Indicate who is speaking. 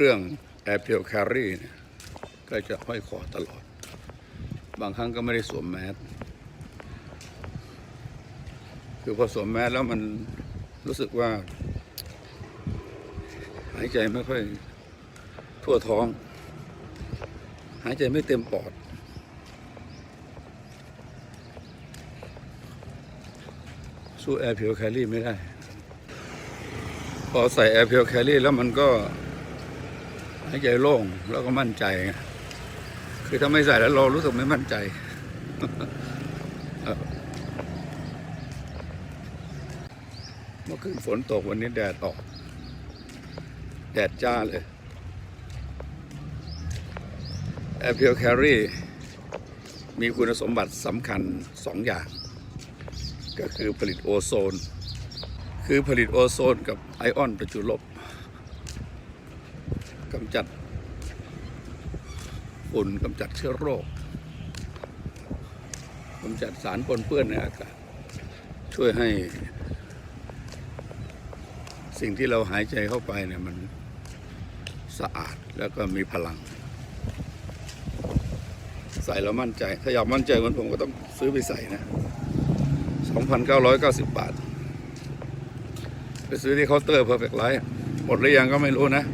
Speaker 1: รื่อง Air p u r e Carry เนี่ยก็จะห้อยคอตลอด บางครั้งก็ไม่ได้สวมแมสคือพอสวมแมสแล้วมันรู้สึกว่า หายใจไม่ค่อยทั่วท้อง หายใจไม่เต็มปอด สู้ Air p u r e Carry ไม่ได้ พอใส่ Air p u r e Carry แล้วมันก็ หายใจโล่งแล้วก็มั่นใจ คือถ้าไม่ใส่แล้วเรารู้สึกไม่มั่นใจเมื่อคืนฝนตกวันนี้แดดออก แดดจ้าเลย a p p e l Carry มีคุณสมบัติสำคัญสองอย่าง ก็คือผลิตโอโซน คือผลิตโอโซนกับไอออนประจุลบ กำจัดฝุ่นกำจัดเชื้อโรคกำจัดสารปนเปื้อนในอากาศช่วยให้ สิ่งที่เราหายใจเข้าไปเนี่ยมันสะอาดแล้วก็มีพลัง ใส่แล้วมั่นใจ ถ้าอยากมั่นใจเหมือนผมก็ต้องซื้อไปใส่นะ 2,990 บาท ไปซื้อที่เคาน์เตอร์ Perfect Life หมดหรือยังก็ไม่รู้นะ